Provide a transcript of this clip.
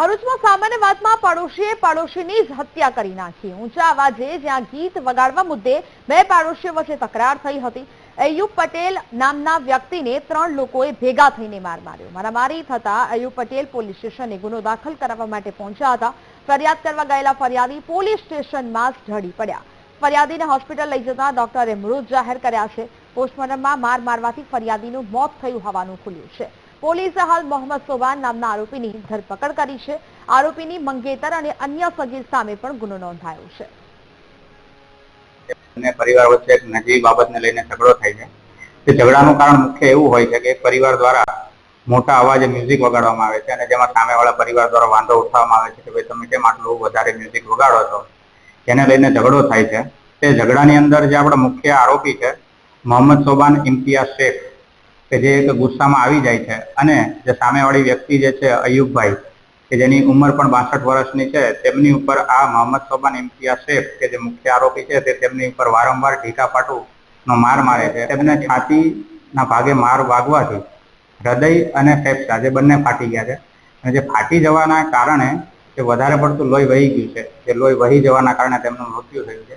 ભરૂચમાં સામાન્ય વાતમાં પડોશીએ પડોશીની જ હત્યા કરી નાખી. ઊંચા અવાજે જ્યાં ગીત વગાડવા મુદ્દે બે પાડોશીઓ વચ્ચે તકરાર થઈ હતી. અયુબ પટેલ નામના વ્યક્તિને ત્રણ લોકોએ ભેગા થઈને માર માર્યો. મારામારી થતા અયુબ પટેલ પોલીસ સ્ટેશને ગુનો દાખલ કરાવવા માટે પહોંચ્યા હતા. ફરિયાદ કરવા ગયેલા ફરિયાદી પોલીસ સ્ટેશનમાં ઢળી પડ્યા. ફરિયાદીને હોસ્પિટલ લઈ જતા ડોક્ટરે મૃત જાહેર કર્યા છે. પોસ્ટમોર્ટમમાં માર મારવાથી ફરિયાદીનું મોત થયું હોવાનું ખુલ્યું છે. પોલીસે હાલ મોહમ્મદ સોબાન નામના આરોપીની ધરપકડ કરી છે. આરોપીની મંગેતર અને અન્ય સગીર સામે પણ ગુનો નોંધાયો છે. પરિવાર વચ્ચે નજીવી બાબતને લઈને ઝઘડો થાય છે. તે ઝઘડાનું કારણ મુખ્ય એવું હોય છે કે એક પરિવાર દ્વારા મોટા અવાજે મ્યુઝિક વગાડવામાં આવે છે અને જેમાં સામેવાળા પરિવાર દ્વારા વાંધો ઉઠાવવામાં આવે છે કે ભાઈ તમે કેમ આટલું વધારે મ્યુઝિક વગાડો છો? એને લઈને ઝઘડો થાય છે. તે ઝઘડાની અંદર જે આપણો મુખ્ય આરોપી છે, મોહમ્મદ સોબાન ઇમ્તિયાઝ શેખ કે જે એક ગુસ્સામાં આવી જાય છે અને જે સામેવાળી વ્યક્તિ જે છે, અયુબભાઈ, કે જેની ઉંમર પણ બાસઠ વર્ષની છે, તેમની ઉપર આ મોહમ્મદ સોબાન ઇમ્તિયાઝ શેખ, કે જે મુખ્ય આરોપી છે, તે તેમની ઉપર વારંવાર ઢીકાપાટુનો પાટું માર મારે છે. તેમને છાતીના ભાગે માર વાગવાથી હૃદય અને ફેફસા જે બંને ફાટી ગયા છે. અને જે ફાટી જવાના કારણે જે વધારે પડતું લોહી વહી ગયું છે, જે લોહી વહી જવાના કારણે તેમનું મૃત્યુ થયું છે.